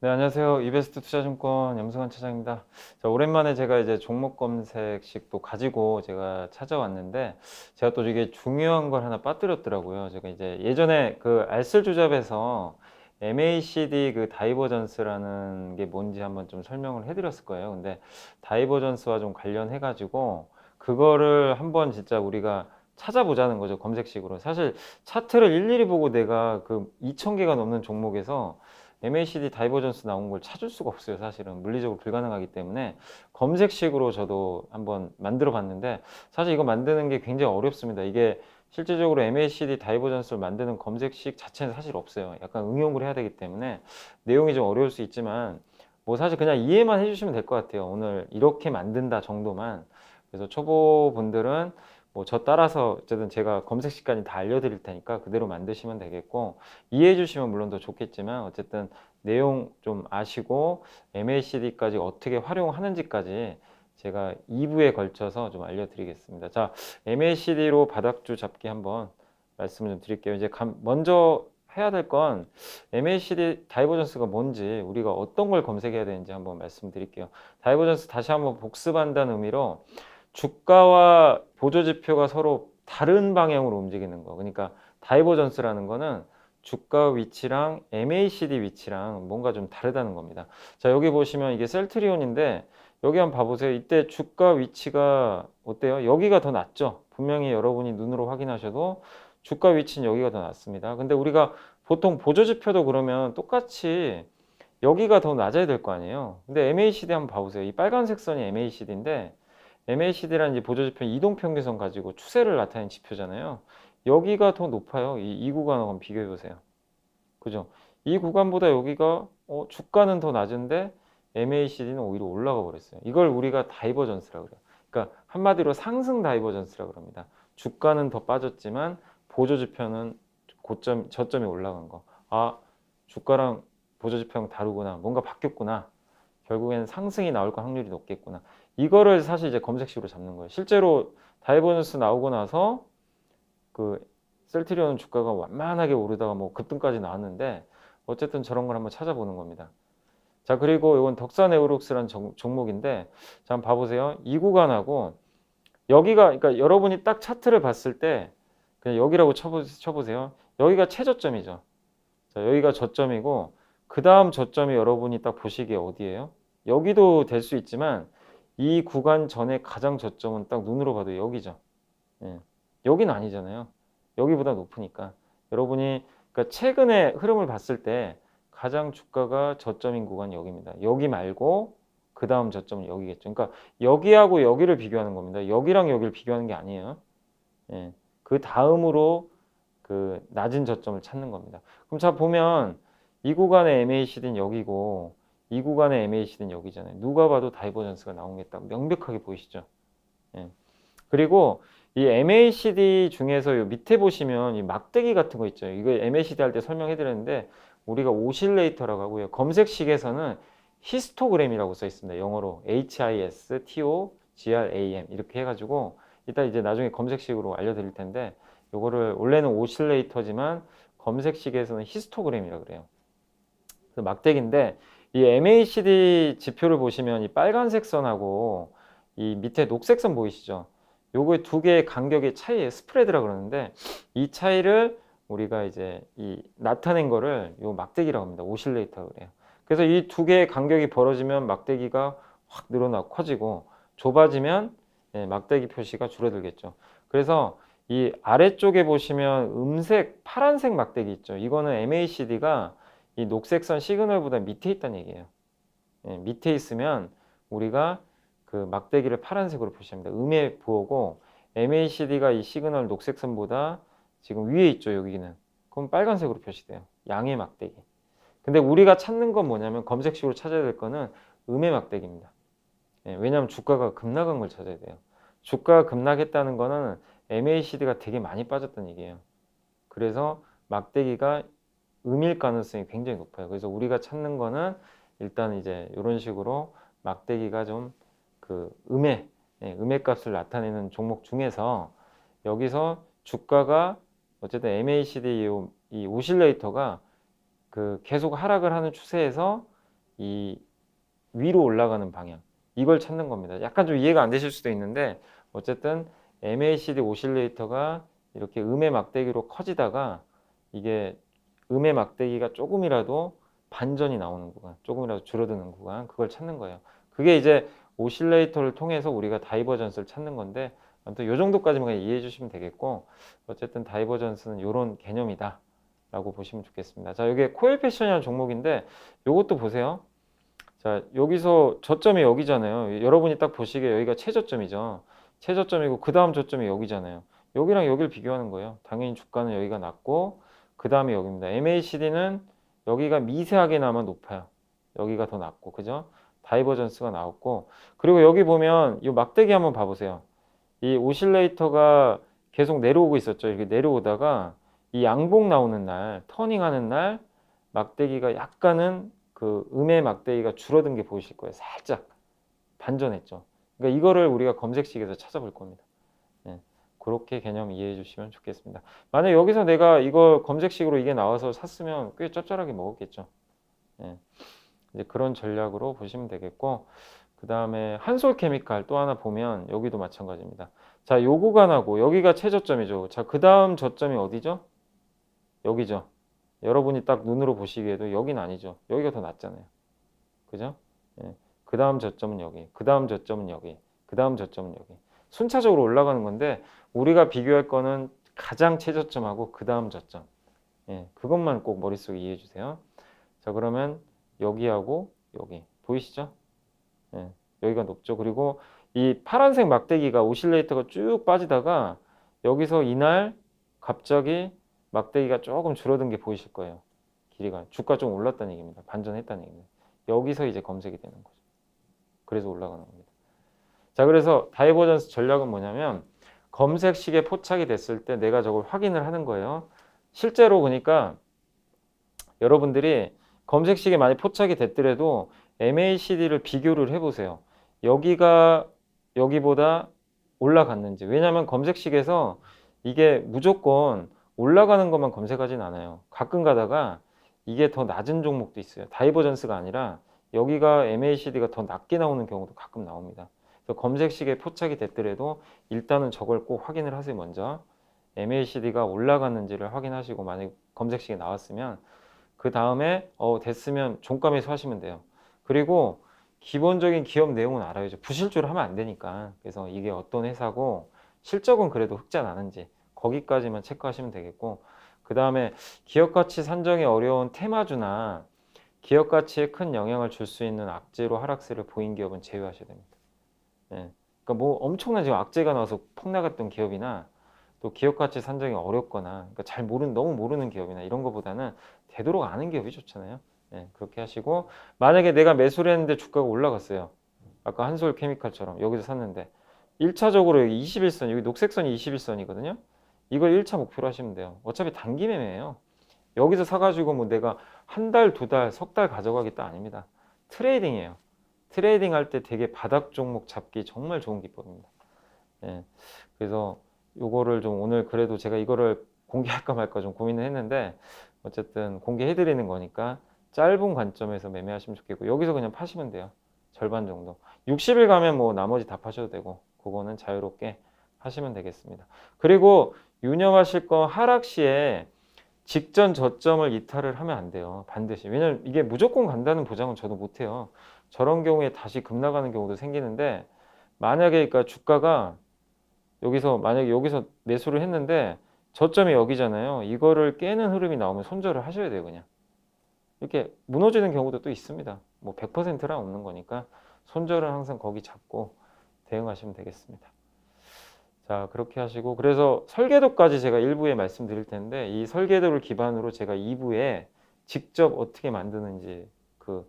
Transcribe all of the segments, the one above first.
네, 안녕하세요. 이베스트 투자증권 염승환 차장입니다. 자, 오랜만에 제가 이제 종목 검색식 또 가지고 제가 찾아왔는데, 제가 또 이게 중요한 걸 하나 빠뜨렸더라고요. 제가 이제 예전에 그 알쓸 조잡에서 MACD 그 다이버전스라는 게 뭔지 한번 좀 설명을 해드렸을 거예요. 근데 다이버전스와 좀 관련해가지고, 그거를 한번 진짜 우리가 찾아보자는 거죠. 검색식으로. 사실 차트를 일일이 보고 내가 그 2,000개가 넘는 종목에서 MACD 다이버전스 나온 걸 찾을 수가 없어요. 사실은 물리적으로 불가능하기 때문에 검색식으로 저도 한번 만들어 봤는데 사실 이거 만드는 게 굉장히 어렵습니다. 이게 실제적으로 MACD 다이버전스를 만드는 검색식 자체는 사실 없어요. 약간 응용을 해야 되기 때문에 내용이 좀 어려울 수 있지만 뭐 사실 그냥 이해만 해주시면 될 것 같아요. 오늘 이렇게 만든다 정도만. 그래서 초보 분들은 뭐 저 따라서 어쨌든 제가 검색식까지 다 알려드릴 테니까 그대로 만드시면 되겠고 이해해 주시면 물론 더 좋겠지만 어쨌든 내용 좀 아시고 MACD까지 어떻게 활용하는지까지 제가 2부에 걸쳐서 좀 알려드리겠습니다. 자, MACD로 바닥주 잡기 한번 말씀을 좀 드릴게요. 이제 감- 먼저 해야 될 건 MACD 다이버전스가 뭔지 우리가 어떤 걸 검색해야 되는지 한번 말씀드릴게요. 다이버전스 다시 한번 복습한다는 의미로 주가와 보조 지표가 서로 다른 방향으로 움직이는 거. 그러니까 다이버전스라는 거는 주가 위치랑 MACD 위치랑 뭔가 좀 다르다는 겁니다. 자, 여기 보시면 이게 셀트리온인데 여기 한번 봐보세요. 이때 주가 위치가 어때요? 여기가 더 낫죠? 분명히 여러분이 눈으로 확인하셔도 주가 위치는 여기가 더 낫습니다. 근데 우리가 보통 보조 지표도 그러면 똑같이 여기가 더 낮아야 될 거 아니에요. 근데 MACD 한번 봐보세요. 이 빨간색 선이 MACD인데 MACD라는 이제 보조지표 이동평균선 가지고 추세를 나타내는 지표잖아요. 여기가 더 높아요. 이, 이 구간하고 비교해 보세요. 그죠? 이 구간보다 여기가 어, 주가는 더 낮은데 MACD는 오히려 올라가 버렸어요. 이걸 우리가 다이버전스라고 그래요. 그러니까 한마디로 상승 다이버전스라고 합니다. 주가는 더 빠졌지만 보조지표는 고점 저점이 올라간 거. 아, 주가랑 보조지표랑 다르구나. 뭔가 바뀌었구나. 결국에는 상승이 나올 거 확률이 높겠구나. 이거를 사실 이제 검색식으로 잡는 거예요. 실제로 다이버전스 나오고 나서 그 셀트리온 주가가 완만하게 오르다가 뭐 급등까지 나왔는데 어쨌든 저런 걸 한번 찾아보는 겁니다. 자 그리고 이건 덕산에우룩스라는 종- 종목인데 자 한번 봐보세요. 이 구간하고 여기가 그러니까 여러분이 딱 차트를 봤을 때 그냥 여기라고 쳐보, 쳐보세요. 여기가 최저점이죠. 자 여기가 저점이고 그 다음 저점이 여러분이 딱 보시기에 어디예요? 여기도 될 수 있지만 이 구간 전에 가장 저점은 딱 눈으로 봐도 여기죠. 예. 여기는 아니잖아요. 여기보다 높으니까. 여러분이 그러니까 최근에 흐름을 봤을 때 가장 주가가 저점인 구간이 여기입니다. 여기 말고 그 다음 저점은 여기겠죠. 그러니까 여기하고 여기를 비교하는 겁니다. 여기랑 여기를 비교하는 게 아니에요. 예. 그 다음으로 그 낮은 저점을 찾는 겁니다. 그럼 자 보면 이 구간의 MACD는 여기고 이 구간의 MACD는 여기잖아요. 누가 봐도 다이버전스가 딱 명백하게 보이시죠? 예. 그리고 이 MACD 중에서 요 밑에 보시면 이 막대기 같은 거 있죠. 이거 MACD 할 때 설명해 드렸는데 우리가 오실레이터라고 하고요. 검색식에서는 히스토그램이라고 써 있습니다. 영어로 H-I-S-T-O-G-R-A-M 이렇게 해가지고 이따 이제 나중에 검색식으로 알려드릴 텐데 요거를 원래는 오실레이터지만 검색식에서는 히스토그램이라고 그래요. 막대기인데 이 MACD 지표를 보시면 이 빨간색 선하고 이 밑에 녹색 선 보이시죠? 요거 두 개의 간격의 차이에 스프레드라 그러는데 이 차이를 우리가 이제 이 나타낸 거를 요 막대기라고 합니다. 오실레이터 그래요. 그래서 이 두 개의 간격이 벌어지면 막대기가 확 늘어나고 커지고 좁아지면 예, 막대기 표시가 줄어들겠죠. 그래서 이 아래쪽에 보시면 음색 파란색 막대기 있죠. 이거는 MACD가 이 녹색선 시그널보다 밑에 있다는 얘기예요. 예, 밑에 있으면 우리가 그 막대기를 파란색으로 표시합니다. 음에 부호고 MACD가 이 시그널 녹색선보다 지금 위에 있죠. 여기는. 그럼 빨간색으로 표시돼요. 양의 막대기. 근데 우리가 찾는 건 뭐냐면 검색식으로 찾아야 될 거는 음의 막대기입니다. 예, 왜냐하면 주가가 급락한 걸 찾아야 돼요. 주가가 급락했다는 거는 MACD가 되게 많이 빠졌다는 얘기예요. 그래서 막대기가 음일 가능성이 굉장히 높아요. 그래서 우리가 찾는 거는 일단 이제 이런 식으로 막대기가 좀 그 음의 예, 음의 값을 나타내는 종목 중에서 여기서 주가가 어쨌든 MACD 이, 이 오실레이터가 그 계속 하락을 하는 추세에서 이 위로 올라가는 방향 이걸 찾는 겁니다. 약간 좀 이해가 안 되실 수도 있는데 어쨌든 MACD 오실레이터가 이렇게 음의 막대기로 커지다가 이게 음의 막대기가 조금이라도 반전이 나오는 구간, 조금이라도 줄어드는 구간 그걸 찾는 거예요. 그게 이제 오실레이터를 통해서 우리가 다이버전스를 찾는 건데 아무튼 이 정도까지만 이해해 주시면 되겠고 어쨌든 다이버전스는 이런 개념이다 라고 보시면 좋겠습니다. 자 여기 코일 패션이라는 종목인데 이것도 보세요. 자 여기서 저점이 여기잖아요. 여러분이 딱 보시기에 여기가 최저점이죠. 최저점이고 그 다음 저점이 여기잖아요. 여기랑 여기를 비교하는 거예요. 당연히 주가는 여기가 낮고 그 다음에 여기입니다. MACD는 여기가 미세하게나마 높아요. 여기가 더 낮고 그죠? 다이버전스가 나왔고 그리고 여기 보면 이 막대기 한번 봐보세요. 이 오실레이터가 계속 내려오고 있었죠. 이렇게 내려오다가 이 양봉 나오는 날, 터닝하는 날 막대기가 약간은 그 음의 막대기가 줄어든 게 보이실 거예요. 살짝 반전했죠. 그러니까 이거를 우리가 검색식에서 찾아볼 겁니다. 예, 그렇게 개념 이해해 주시면 좋겠습니다. 만약 여기서 내가 이걸 검색식으로 이게 나와서 샀으면 꽤 짭짤하게 먹었겠죠. 예, 이제 그런 전략으로 보시면 되겠고 그 다음에 한솔 케미칼 또 하나 보면 여기도 마찬가지입니다. 자, 요 구간하고 여기가 최저점이죠. 자, 그 다음 저점이 어디죠? 여기죠. 여러분이 딱 눈으로 보시기에도 여긴 아니죠. 여기가 더 낫잖아요. 그죠? 예. 그 다음 저점은 여기, 그 다음 저점은 여기, 그 다음 저점은 여기. 순차적으로 올라가는 건데 우리가 비교할 거는 가장 최저점하고 그 다음 저점. 예, 그것만 꼭 머릿속에 이해해 주세요. 자, 그러면 여기하고 여기 보이시죠? 예, 여기가 높죠. 그리고 이 파란색 막대기가 오실레이터가 쭉 빠지다가 여기서 이날 갑자기 막대기가 조금 줄어든 게 보이실 거예요. 길이가 주가 좀 올랐다는 얘기입니다. 반전했다는 얘기입니다. 여기서 이제 검색이 되는 거죠. 그래서 올라가는 겁니다. 자, 그래서 다이버전스 전략은 뭐냐면 검색식에 포착이 됐을 때 내가 저걸 확인을 하는 거예요. 실제로 보니까 여러분들이 검색식에 많이 포착이 됐더라도 MACD를 비교를 해보세요. 여기가 여기보다 올라갔는지. 왜냐하면 검색식에서 이게 무조건 올라가는 것만 검색하진 않아요. 가끔 가다가 이게 더 낮은 종목도 있어요. 다이버전스가 아니라 여기가 MACD가 더 낮게 나오는 경우도 가끔 나옵니다. 그래서 검색식에 포착이 됐더라도 일단은 저걸 꼭 확인을 하세요. 먼저 MACD가 올라갔는지를 확인하시고 만약 검색식에 나왔으면 그 다음에 어 됐으면 종가 매수하시면 돼요. 그리고 기본적인 기업 내용은 알아야죠. 부실주를 하면 안 되니까. 그래서 이게 어떤 회사고 실적은 그래도 흑자 나는지 거기까지만 체크하시면 되겠고 그 다음에 기업 가치 산정이 어려운 테마주나 기업 가치에 큰 영향을 줄 수 있는 악재로 하락세를 보인 기업은 제외하셔야 됩니다. 예. 그러니까 뭐 엄청난 지금 악재가 나와서 폭락했던 기업이나 또 기업 가치 산정이 어렵거나 그러니까 잘 모르는 너무 모르는 기업이나 이런 것보다는 되도록 아는 기업이 좋잖아요. 예, 그렇게 하시고 만약에 내가 매수를 했는데 주가가 올라갔어요. 아까 한솔 케미칼처럼 여기서 샀는데 1차적으로 여기 21선 여기 녹색선이 21선이거든요. 이걸 1차 목표로 하시면 돼요. 어차피 단기 매매예요. 여기서 사가지고 뭐 내가 한 달, 두 달, 석 달 가져가겠다 아닙니다. 트레이딩이에요. 트레이딩 할 때 되게 바닥 종목 잡기 정말 좋은 기법입니다. 예, 그래서 요거를 좀 오늘 그래도 제가 이거를 공개할까 말까 좀 고민을 했는데 어쨌든 공개해 드리는 거니까 짧은 관점에서 매매하시면 좋겠고 여기서 그냥 파시면 돼요. 절반 정도. 60일 가면 뭐 나머지 다 파셔도 되고 그거는 자유롭게 하시면 되겠습니다. 그리고 유념하실 건 하락 시에 직전 저점을 이탈을 하면 안 돼요. 반드시. 왜냐면 이게 무조건 간다는 보장은 저도 못 해요. 저런 경우에 다시 급나가는 경우도 생기는데 만약에 그러니까 주가가 여기서 만약에 여기서 매수를 했는데 저점이 여기잖아요. 이거를 깨는 흐름이 나오면 손절을 하셔야 돼요, 그냥. 이렇게 무너지는 경우도 또 있습니다. 뭐 100%란 없는 거니까 손절은 항상 거기 잡고 대응하시면 되겠습니다. 자, 그렇게 하시고 그래서 설계도까지 제가 1부에 말씀드릴 텐데 이 설계도를 기반으로 제가 2부에 직접 어떻게 만드는지 그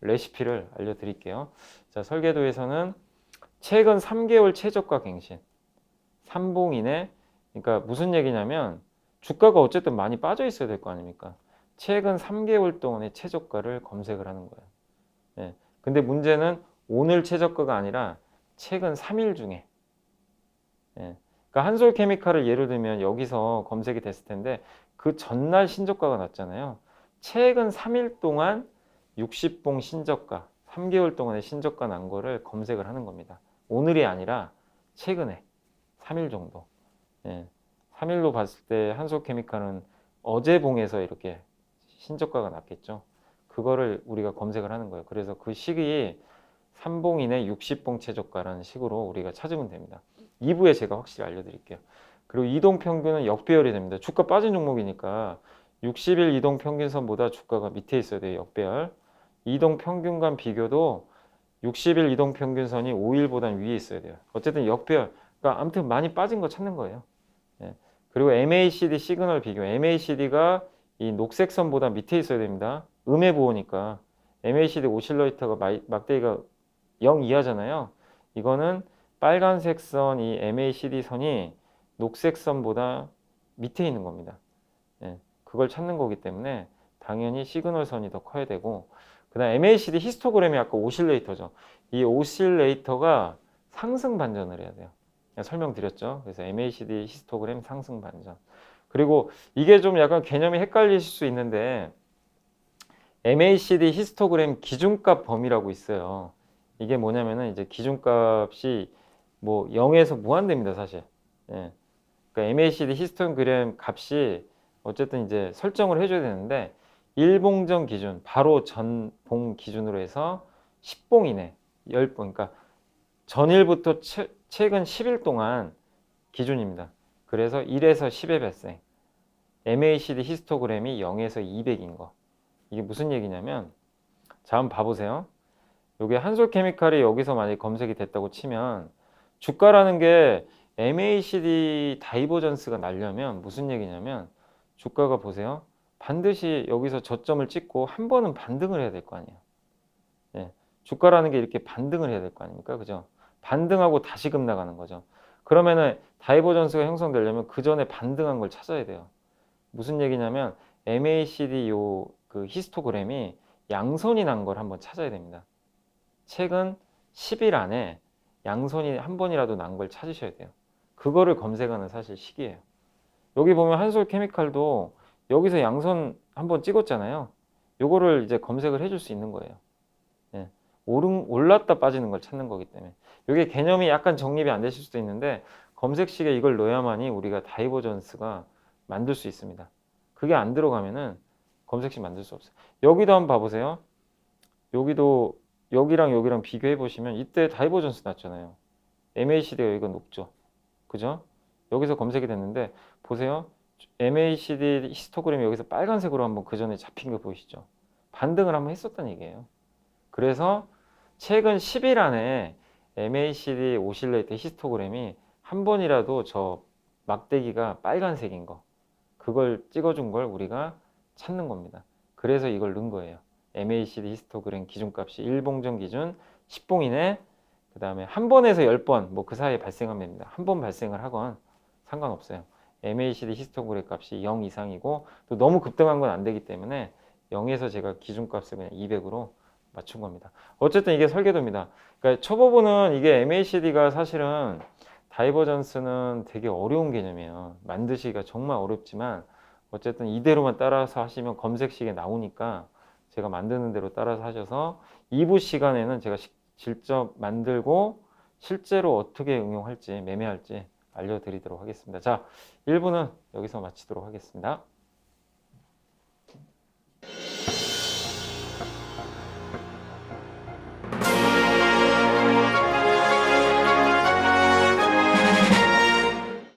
레시피를 알려드릴게요. 자, 설계도에서는 최근 3개월 최저가 갱신 3봉 이내 그러니까 무슨 얘기냐면 주가가 어쨌든 많이 빠져 있어야 될 거 아닙니까? 최근 3개월 동안의 최저가를 검색을 하는 거예요. 예. 근데 문제는 오늘 최저가가 아니라 최근 3일 중에 예. 그러니까 한솔 케미칼을 예를 들면 여기서 검색이 됐을 텐데 그 전날 신저가가 났잖아요. 최근 3일 동안 60봉 신저가 3개월 동안의 신저가 난 거를 검색을 하는 겁니다. 오늘이 아니라 최근에 3일 정도. 예. 3일로 봤을 때 한솔케미칼은 어제 봉에서 이렇게 신저가가 났겠죠. 그거를 우리가 검색을 하는 거예요. 그래서 그 시기에 3봉 이내 60봉 최저가라는 식으로 우리가 찾으면 됩니다. 2부에 제가 확실히 알려드릴게요. 그리고 이동 평균은 역배열이 됩니다. 주가 빠진 종목이니까 60일 이동 평균선보다 주가가 밑에 있어야 돼요. 역배열. 이동 평균간 비교도 60일 이동 평균선이 5일보단 위에 있어야 돼요. 어쨌든 역배열. 그러니까 아무튼 많이 빠진 거 찾는 거예요. 예. 그리고 MACD 시그널 비교. MACD가 이 녹색 선보다 밑에 있어야 됩니다. 음의 보호니까 MACD 오실레이터가 마이- 막대기가 0 이하잖아요. 이거는 빨간색 선 이 MACD 선이 녹색 선보다 밑에 있는 겁니다. 예, 그걸 찾는 거기 때문에 당연히 시그널 선이 더 커야 되고 그 다음 MACD 히스토그램이 아까 오실레이터죠. 이 오실레이터가 상승 반전을 해야 돼요. 설명드렸죠. 그래서 MACD 히스토그램 상승 반전. 그리고 이게 좀 약간 개념이 헷갈리실 수 있는데 MACD 히스토그램 기준값 범위라고 있어요. 이게 뭐냐면은 이제 기준값이 뭐 0에서 무한대입니다, 사실. 예. 그러니까 MACD 히스토그램 값이 어쨌든 이제 설정을 해줘야 되는데 일봉전 기준, 바로 전봉 기준으로 해서 10봉 이내, 10봉, 그러니까 전일부터 최, 최근 10일 동안 기준입니다. 그래서 1에서 10의 발생. MACD 히스토그램이 0에서 200인 거. 이게 무슨 얘기냐면, 자, 한번 봐보세요. 요게 한솔케미칼이 여기서 만약에 검색이 됐다고 치면, 주가라는 게 MACD 다이버전스가 나려면 무슨 얘기냐면, 주가가 보세요. 반드시 여기서 저점을 찍고 한 번은 반등을 해야 될 거 아니에요. 예. 주가라는 게 이렇게 반등을 해야 될 거 아닙니까? 그죠? 반등하고 다시금 나가는 거죠. 그러면은 다이버전스가 형성되려면 그 전에 반등한 걸 찾아야 돼요. 무슨 얘기냐면 MACD 요 그 히스토그램이 양선이 난 걸 한번 찾아야 됩니다. 최근 10일 안에 양선이 한 번이라도 난 걸 찾으셔야 돼요. 그거를 검색하는 사실 시기예요. 여기 보면 한솔 케미칼도 여기서 양선 한번 찍었잖아요. 요거를 이제 검색을 해줄 수 있는 거예요. 예. 오른, 올랐다 빠지는 걸 찾는 거기 때문에. 이게 개념이 약간 정립이 안 되실 수도 있는데 검색식에 이걸 넣어야만이 우리가 다이버전스가 만들 수 있습니다. 그게 안 들어가면은 검색식 만들 수 없어요. 여기도 한번 봐보세요. 여기도 여기랑 여기랑 비교해 보시면 이때 다이버전스 났잖아요. MACD가 여기가 높죠. 그죠? 여기서 검색이 됐는데 보세요. MACD 히스토그램이 여기서 빨간색으로 한번 그 전에 잡힌 거 보이시죠? 반등을 한번 했었다는 얘기예요. 그래서 최근 10일 안에 MACD 오실레이터 히스토그램이 한 번이라도 저 막대기가 빨간색인 거 그걸 찍어준 걸 우리가 찾는 겁니다. 그래서 이걸 넣은 거예요. MACD 히스토그램 기준값이 1봉전 기준 10봉 이내 그 다음에 한 번에서 10번 뭐 그 사이에 발생하면 됩니다. 한 번 발생을 하건 상관없어요. MACD 히스토그램 값이 0 이상이고 또 너무 급등한 건 안 되기 때문에 0에서 제가 기준값을 그냥 200으로 맞춘 겁니다. 어쨌든 이게 설계도입니다. 그러니까 초보부는 이게 MACD가 사실은 다이버전스는 되게 어려운 개념이에요. 만드시기가 정말 어렵지만 어쨌든 이대로만 따라서 하시면 검색식에 나오니까 제가 만드는 대로 따라서 하셔서 2부 시간에는 제가 시- 직접 만들고 실제로 어떻게 응용할지 매매할지 알려드리도록 하겠습니다. 자, 1부는 여기서 마치도록 하겠습니다.